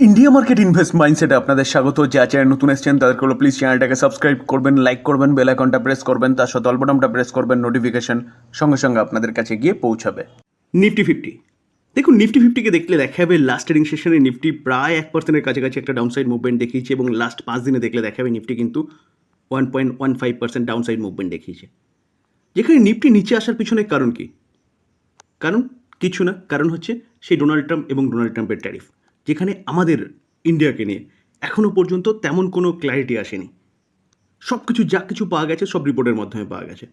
India market invest মাইন্ডসেটে আপনাদের স্বাগত। যা চ্যানেল নতুন এসেছেন, তাদেরকে হলো প্লিজ চ্যানেলটাকে সাবস্ক্রাইব করবেন লাইক করবেন বেল আইকনটা প্রেস করবেন, তার সাথে অল্পটামটা প্রেস করবেন নোটিফিকেশন সঙ্গে সঙ্গে আপনাদের কাছে গিয়ে পৌঁছাবে। নিফটি ফিফটি দেখুন নিফটি ফিফটিকে দেখলে দেখা যাবে লাস্ট ট্রেডিং সেশনে নিফটি প্রায় এক পার্সেন্টের কাছাকাছি একটা ডাউনসাইড মুভমেন্ট দেখিয়েছে এবং লাস্ট পাঁচ দিনে দেখলে দেখা যাবে নিফটি কিন্তু one point one five percent downside movement দেখিয়েছে। যেখানে নিফটি নিচে আসার পিছনে কারণ কি? কারণ কিছু না, কারণ হচ্ছে সেই ডোনাল্ড ট্রাম্প এবং ডোনাল্ড ট্রাম্পের ট্যারিফ যেখানে আমাদের ইন্ডিয়াকে নিয়ে এখনও পর্যন্ত তেমন কোনো ক্ল্যারিটি আসেনি। সব কিছু যা কিছু পাওয়া গেছে সব রিপোর্টের মাধ্যমে পাওয়া গেছে।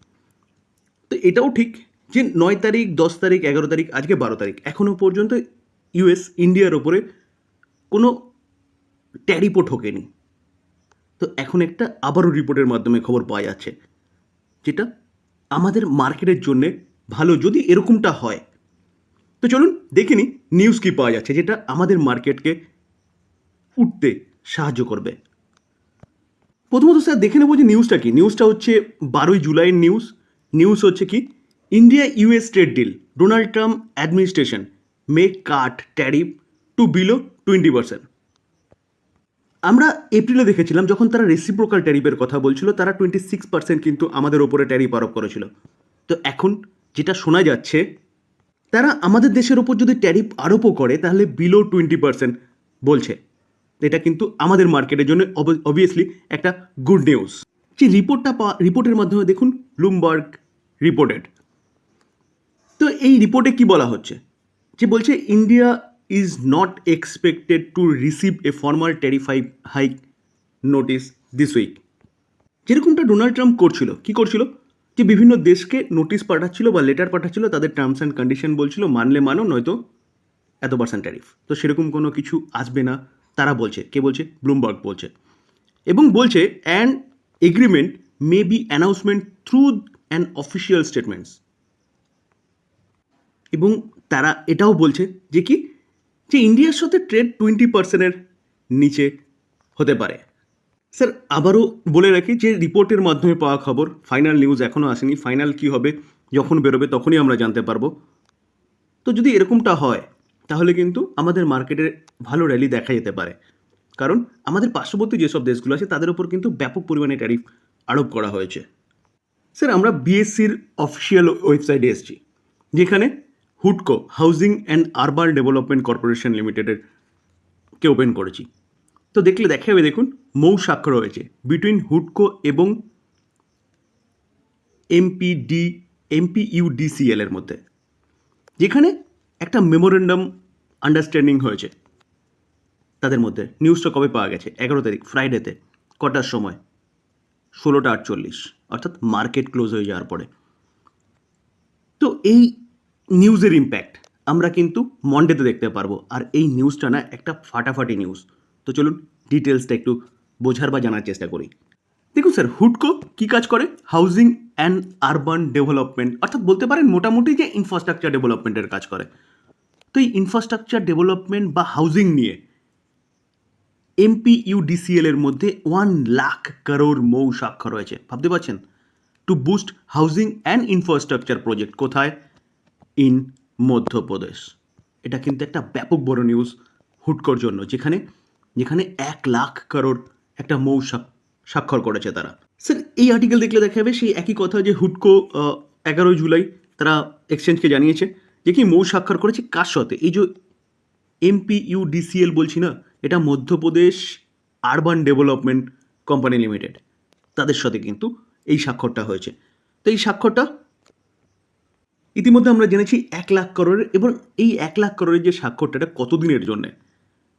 তো এটাও ঠিক যে নয় তারিখ, দশ তারিখ, এগারো তারিখ, আজকে বারো তারিখ এখনও পর্যন্ত ইউএস ইন্ডিয়ার ওপরে কোনো ট্যারিপও ঠোকেনি তো এখন একটা আবারও রিপোর্টের মাধ্যমে খবর পাওয়া যাচ্ছে, যেটা আমাদের মার্কেটের জন্যে ভালো। যদি এরকমটা হয় তো চলুন দেখে নিই নিউজ কী পাওয়া যাচ্ছে, যেটা আমাদের মার্কেটকে উঠতে সাহায্য করবে। প্রথমত স্যার দেখে নেব যে নিউজটা কি। নিউজটা হচ্ছে বারোই জুলাইয়ের নিউজ নিউজ হচ্ছে কি India US trade deal Donald Trump administration may cut tariff to below twenty percent আমরা এপ্রিলে দেখেছিলাম, যখন তারা রেসিপ্রোকাল ট্যারিফের কথা বলছিল, তারা টোয়েন্টি সিক্স পার্সেন্ট কিন্তু আমাদের ওপরে ট্যারিফ আরোপ করেছিল। তো এখন যেটা শোনা যাচ্ছে তারা আমাদের দেশের ওপর যদি ট্যারিফ আরোপও করে, তাহলে বিলো টোয়েন্টি পার্সেন্ট বলছে। এটা কিন্তু আমাদের মার্কেটের জন্য অবভিয়াসলি একটা গুড নিউজ যে রিপোর্টটা পা রিপোর্টের মাধ্যমে দেখুন ব্লুমবার্গ রিপোর্টেড তো এই রিপোর্টে কি বলা হচ্ছে? যে বলছে India is not expected to receive a formal tariff hike notice this week যেরকমটা ডোনাল্ড ট্রাম্প করছিল, কি করছিল? যে বিভিন্ন দেশকে নোটিশ পাঠাচ্ছিল বা লেটার পাঠাচ্ছিল, তাদের টার্মস অ্যান্ড কন্ডিশন বলছিল, মানলে মানো, নয়তো এত পার্সেন্ট ট্যারিফ তো সেরকম কোনো কিছু আসবে না। তারা বলছে, কে বলছে? ব্লুমবার্গ বলছে। এবং বলছে and agreement may be announcement through an official statements এবং তারা এটাও বলছে যে কি? যে ইন্ডিয়ার সাথে ট্রেড টোয়েন্টি পার্সেন্টের নিচে হতে পারে। স্যার, আবারও বলে রাখি যে রিপোর্টের মাধ্যমে পাওয়া খবর ফাইনাল নিউজ এখনও আসেনি। ফাইনাল কী হবে, যখন বেরোবে তখনই আমরা জানতে পারব। তো যদি এরকমটা হয়, তাহলে কিন্তু আমাদের মার্কেটে ভালো র্যালি দেখা যেতে পারে। কারণ আমাদের পার্শ্ববর্তী যেসব দেশগুলো আছে, তাদের উপর কিন্তু ব্যাপক পরিমাণে ট্যারিফ আরোপ করা হয়েছে। স্যার, আমরা বিএসসির অফিসিয়াল ওয়েবসাইটে এসেছি, যেখানে হুডকো housing and urban development corporation লিমিটেডের কে ওপেন করেছি। তো দেখলে দেখা যাবে দেখুন, মৌ স্বাক্ষর হয়েছে। বিটুইন হুডকো এবং এমপিডি এমপিইউডিসিএল এর মধ্যে। যেখানে একটা মেমোরেন্ডাম আন্ডারস্ট্যান্ডিং হয়েছে তাদের মধ্যে। নিউজটা কবে পাওয়া গেছে? এগারো তারিখ ফ্রাইডেতে কটার সময়? ষোলোটা আটচল্লিশ, অর্থাৎ মার্কেট ক্লোজ হয়ে যাওয়ার পরে। তো এই নিউজের ইম্প্যাক্ট আমরা কিন্তু মন্ডেতে দেখতে পারব। আর এই নিউজটা না, একটা ফাটাফাটি নিউজ তো চলুন ডিটেলসটা একটু বোঝার বা জানার চেষ্টা করি। দেখুন স্যার হুডকো কী কাজ করে? হাউজিং অ্যান্ড আরবান ডেভেলপমেন্ট অর্থাৎ বলতে পারেন মোটামুটি যে ইনফ্রাস্ট্রাকচার ডেভেলপমেন্টের কাজ করে। তো এই ইনফ্রাস্ট্রাকচার ডেভেলপমেন্ট বা হাউজিং নিয়ে এমপিইউডিসিএল এর মধ্যে ওয়ান লাখ করোড় মৌ স্বাক্ষর রয়েছে। ভাবতে পারছেন? To boost housing and infrastructure project কোথায়? ইন মধ্যপ্রদেশ এটা কিন্তু একটা ব্যাপক বড় নিউজ হুটকোর জন্য, যেখানে যেখানে এক লাখ করোড় একটা মৌ স্বাক- স্বাক্ষর করেছে তারা। স্যার, এই আর্টিকেল দেখলে দেখা যাবে সেই একই কথা যে হুটকো এগারোই জুলাই তারা এক্সচেঞ্জকে জানিয়েছে যে কি মৌ স্বাক্ষর করেছে কার সাথে? এই যে এমপিইউডিসিএল বলছি না, এটা Madhya Pradesh urban development company limited তাদের সাথে কিন্তু এই স্বাক্ষরটা হয়েছে। তো এই স্বাক্ষরটা ইতিমধ্যে আমরা জেনেছি এক লাখ করোড়ের এবং এই এক লাখ করোড়ের যে স্বাক্ষরটা এটা কতদিনের জন্যে?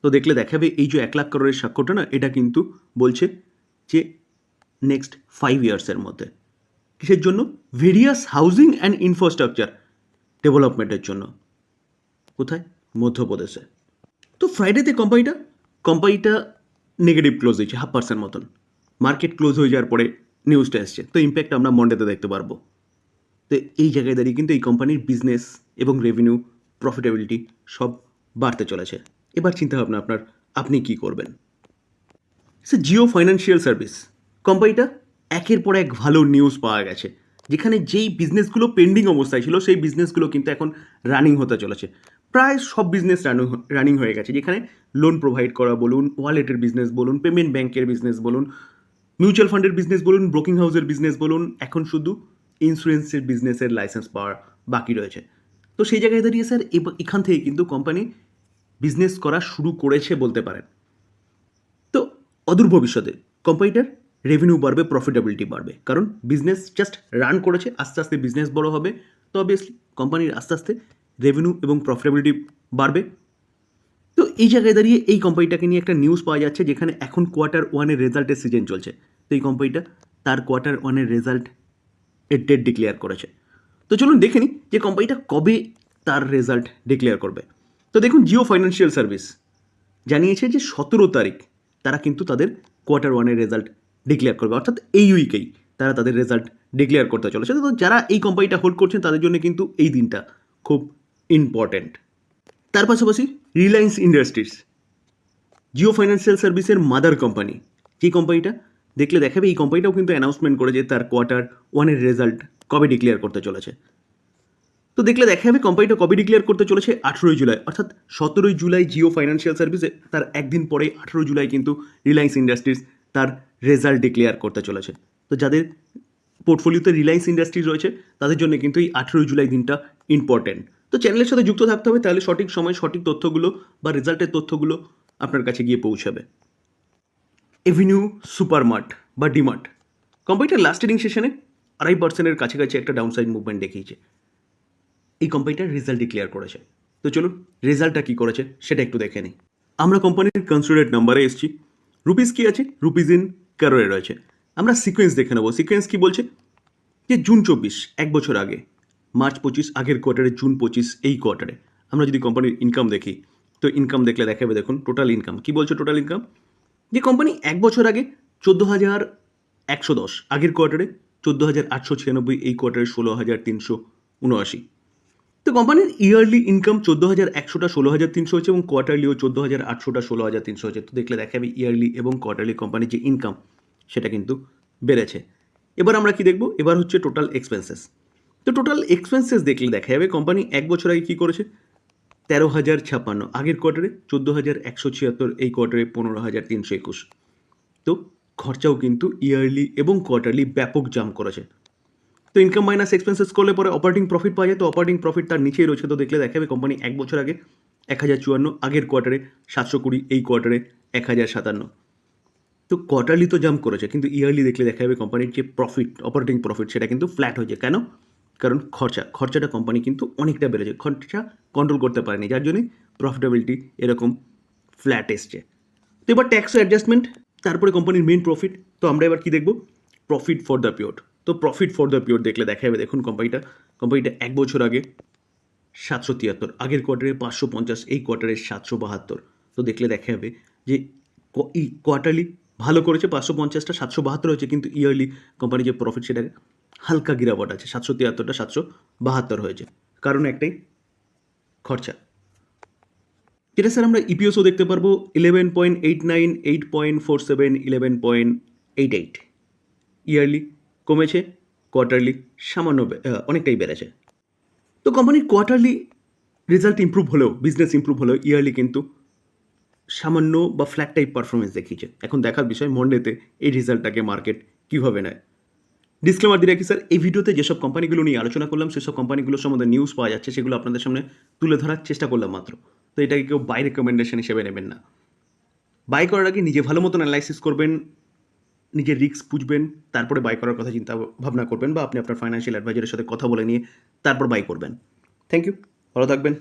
তো দেখলে দেখাবে এই যে এক লাখ করোড়ের স্বাক্ষরটা না, এটা কিন্তু বলছে যে নেক্সট ফাইভ ইয়ার্সের মধ্যে। কিসের জন্য? ভেরিয়াস হাউজিং অ্যান্ড ইনফ্রাস্ট্রাকচার ডেভেলপমেন্টের জন্য। কোথায়? মধ্যপ্রদেশে। তো ফ্রাইডেতে কোম্পানিটা কোম্পানিটা নেগেটিভ ক্লোজ হয়েছে হাফ পার্সেন্ট মতন। মার্কেট ক্লোজ হয়ে যাওয়ার পরে নিউজটা এসছে। তো ইম্প্যাক্ট আমরা মন্ডেতে দেখতে পারব। তো এই জায়গায় দাঁড়িয়ে কিন্তু এই কোম্পানির বিজনেস এবং রেভিনিউ প্রফিটেবিলিটি সব বাড়তে চলেছে। এবার চিন্তা ভাবনা আপনার, আপনি কি করবেন? সে জিও ফাইন্যান্সিয়াল সার্ভিস, কোম্পানিটা একের পর এক ভালো নিউজ পাওয়া গেছে, যেখানে যেই বিজনেসগুলো পেন্ডিং অবস্থায় ছিল, সেই বিজনেসগুলো কিন্তু এখন রানিং হতে চলেছে। প্রায় সব বিজনেস রানিং রানিং হয়ে গেছে, যেখানে লোন প্রোভাইড করা বলুন ওয়ালেটের বিজনেস বলুন পেমেন্ট ব্যাংকের বিজনেস বলুন মিউচুয়াল ফান্ডের বিজনেস বলুন ব্রোকিং হাউসের বিজনেস বলুন, এখন শুধু ইন্স্যুরেন্সের বিজনেসের লাইসেন্স পাওয়ার বাকি রয়েছে। তো সেই জায়গায় দাঁড়িয়ে স্যার এখান থেকে কিন্তু কোম্পানি বিজনেস করা শুরু করেছে বলতে পারেন। তো অদূর ভবিষ্যতে কোম্পানিটার রেভিনিউ বাড়বে প্রফিটেবিলিটি বাড়বে। কারণ বিজনেস জাস্ট রান করেছে, আস্তে আস্তে বিজনেস বড় হবে। তো অবভিয়াসলি কোম্পানির আস্তে আস্তে রেভিনিউ এবং প্রফিটেবিলিটি বাড়বে। তো এই জায়গায় দাঁড়িয়ে এই কোম্পানিটাকে নিয়ে একটা নিউজ পাওয়া যাচ্ছে যেখানে এখন কোয়ার্টার ওয়ানের রেজাল্টের সিজন চলছে। তো এই কোম্পানিটা তার কোয়ার্টার ওয়ানের রেজাল্ট এর ডেট ডিক্লেয়ার করেছে। তো চলুন দেখে নিই যে কোম্পানিটা কবে তার রেজাল্ট ডিক্লেয়ার করবে। তো দেখুন, জিও ফাইন্যান্সিয়াল সার্ভিস জানিয়েছে যে সতেরো তারিখ তারা কিন্তু তাদের কোয়ার্টার ওয়ানের রেজাল্ট ডিক্লেয়ার করবে। অর্থাৎ এই উইকেই তারা তাদের রেজাল্ট ডিক্লেয়ার করতে চলেছে। তো যারা এই কোম্পানিটা হোল্ড করছেন, তাদের জন্য কিন্তু এই দিনটা খুব ইম্পর্ট্যান্ট। তার পাশাপাশি রিলায়েন্স ইন্ডাস্ট্রিজ, জিও ফাইন্যান্সিয়াল সার্ভিসের মাদার কোম্পানি, যে কোম্পানিটা দেখলে দেখাবে, এই কোম্পানিটাও কিন্তু অ্যানাউন্সমেন্ট করে যে তার কোয়ার্টার ওয়ানের রেজাল্ট কবে ডিক্লেয়ার করতে চলেছে। দেখলে দেখা যাবে কোম্পানিটা কবে ডিক্লেয়ার করতে চলেছে? আঠেরোই জুলাই। অর্থাৎ সতেরোই জুলাই জিও ফাইন্যান্সিয়াল সার্ভিসে তার একদিন পরে আঠেরো জুলাই কিন্তু রিলায়েন্স ইন্ডাস্ট্রিজ তার রেজাল্ট ডিক্লেয়ার করতে চলেছে। তো যাদের পোর্টফোলিওতে রিলায়েন্স ইন্ডাস্ট্রিজ রয়েছে, তাদের জন্য কিন্তু এই আঠেরোই জুলাই দিনটা ইম্পর্টেন্ট তো চ্যানেলের সাথে যুক্ত থাকতে হবে, তাহলে সঠিক সময়, সঠিক তথ্যগুলো বা রেজাল্টের তথ্যগুলো আপনার কাছে গিয়ে পৌঁছাবে। এভিনিউ সুপারমার্ট বা ডিমার্ট কোম্পানিটার লাস্ট ট্রেডিং সেশনে আড়াই পার্সেন্টের কাছাকাছি একটা ডাউনসাইড মুভমেন্ট দেখিয়েছে। এই কোম্পানিটার রেজাল্ট ডিক্লেয়ার করেছে। তো চলুন রেজাল্টটা কী করেছে সেটা একটু দেখে নিই। আমরা কোম্পানির কনসিডারেট নাম্বারে এসেছি। রুপিস কি আছে? রুপিস ইন ক্যারোয়ে রয়েছে। আমরা সিকোয়েন্স দেখে নেব। সিকোয়েন্স কি বলছে? যে জুন চব্বিশ, এক বছর আগে, মার্চ পঁচিশ, আগের কোয়ার্টারে জুন পঁচিশ, এই কোয়ার্টারে আমরা যদি কোম্পানির ইনকাম দেখি, তো ইনকাম দেখলে দেখাবে, দেখুন টোটাল ইনকাম কি বলছে টোটাল ইনকাম যে কোম্পানি এক বছর আগে চোদ্দ হাজার একশো দশ, আগের কোয়ার্টারে চোদ্দ হাজার আটশো ছিয়ানব্বই, এই কোয়ার্টারে ষোলো হাজার তিনশো উনআশি। তো কোম্পানির ইয়ারলি ইনকাম চোদ্দ হাজার একশোটা ষোলো হাজার তিনশো হচ্ছে এবং কোয়ার্টারলিও চোদ্দ হাজার আটশোটা ষোলো হাজার তিনশো হচ্ছে তো দেখলে দেখা যাবে ইয়ারলি এবং কোয়ার্টারলি কোম্পানির যে ইনকাম সেটা কিন্তু বেড়েছে। এবার আমরা কি দেখব? এবার হচ্ছে টোটাল এক্সপেন্সেস তো টোটাল এক্সপেন্সেস দেখলে দেখা যাবে কোম্পানি এক বছর আগে কী করেছে? তেরো হাজার ছাপ্পান্ন। আগের কোয়ার্টারে চোদ্দ হাজার একশো ছিয়াত্তর, এই কোয়ার্টারে পনেরো হাজার তিনশো একুশ। তো খরচাও কিন্তু ইয়ারলি এবং কোয়ার্টারলি ব্যাপক জাম করেছে। তো ইনকাম মাইনাস এক্সপেন্সেস করলে পরে অপারেটিং প্রফিট পাওয়া যায়। তো অপারেটিং প্রফিট তার নিচেই রয়েছে। তো দেখলে দেখাবে কোম্পানি এক বছর আগে এক হাজার চুয়ান্ন, আগের কোয়ার্টারে সাতশো কুড়ি, এই কোয়ার্টারে এক হাজার সাতান্ন। তো কোয়ার্টারলি তো জাম্প করেছে, কিন্তু ইয়ারলি দেখলে দেখা যাবে কোম্পানির যে প্রফিট অপারেটিং প্রফিট সেটা কিন্তু ফ্ল্যাট হয়েছে। কেন? কারণ খরচা, খরচাটা কোম্পানি কিন্তু অনেকটা বেড়েছে। খরচা কন্ট্রোল করতে পারেনি, যার জন্যে প্রফিটেবিলিটি এরকম ফ্ল্যাট এসছে। তো এবার ট্যাক্স অ্যাডজাস্টমেন্ট তারপরে কোম্পানির মেন প্রফিট তো আমরা এবার কি দেখব? প্রফিট ফর দ্য পিওর তো প্রফিট ফর দ্য পিওর দেখলে দেখা যাবে দেখুন কোম্পানিটা কোম্পানিটা এক বছর আগে সাতশো তিয়াত্তর, আগের কোয়ার্টারে পাঁচশো পঞ্চাশ, এই কোয়ার্টারে সাতশো বাহাত্তর। তো দেখলে দেখা যাবে যে এই কোয়ার্টারলি ভালো করেছে, পাঁচশো পঞ্চাশটা, সাতশো বাহাত্তর হয়েছে, কিন্তু ইয়ারলি কোম্পানির যে প্রফিট সেটা হালকা গিরাবট আছে, সাতশো তিয়াত্তরটা, সাতশো বাহাত্তর হয়েছে। কারণ একটাই, খরচা। যেটা স্যার আমরা ইপিএসও দেখতে পারব eleven point eight nine eight point four seven eleven point eight eight yearly কমেছে কোয়ার্টারলি সামান্য অনেকটাই বেড়েছে। তো কোম্পানির কোয়ার্টারলি রেজাল্ট ইমপ্রুভ হলেও বিজনেস ইমপ্রুভ হলেও ইয়ারলি কিন্তু সামান্য বা ফ্ল্যাট টাইপ পারফরমেন্স দেখিয়েছে। এখন দেখার বিষয় মন্ডেতে এই রেজাল্টটাকে মার্কেট কীভাবে নেয়? ডিসক্লেমার দিয়ে রাখি স্যার এই ভিডিওতে যেসব কোম্পানিগুলো নিয়ে আলোচনা করলাম, সেসব কোম্পানিগুলোর সম্বন্ধে নিউজ পাওয়া যাচ্ছে, সেগুলো আপনাদের সামনে তুলে ধরার চেষ্টা করলাম মাত্র। তো এটাকে কেউ বাই রেকমেন্ডেশন হিসেবে নেবেন না। বাই করার আগে নিজে ভালো মতন অ্যানালাইসিস করবেন নিজের রিস্ক বুঝবেন, তারপরে বাই করার কথা চিন্তা ভাবনা করবেন বা আপনি আপনার ফাইন্যান্সিয়াল অ্যাডভাইজারের সাথে কথা বলে নিয়ে তারপর বাই করবেন। থ্যাংক ইউ ভালো থাকবেন।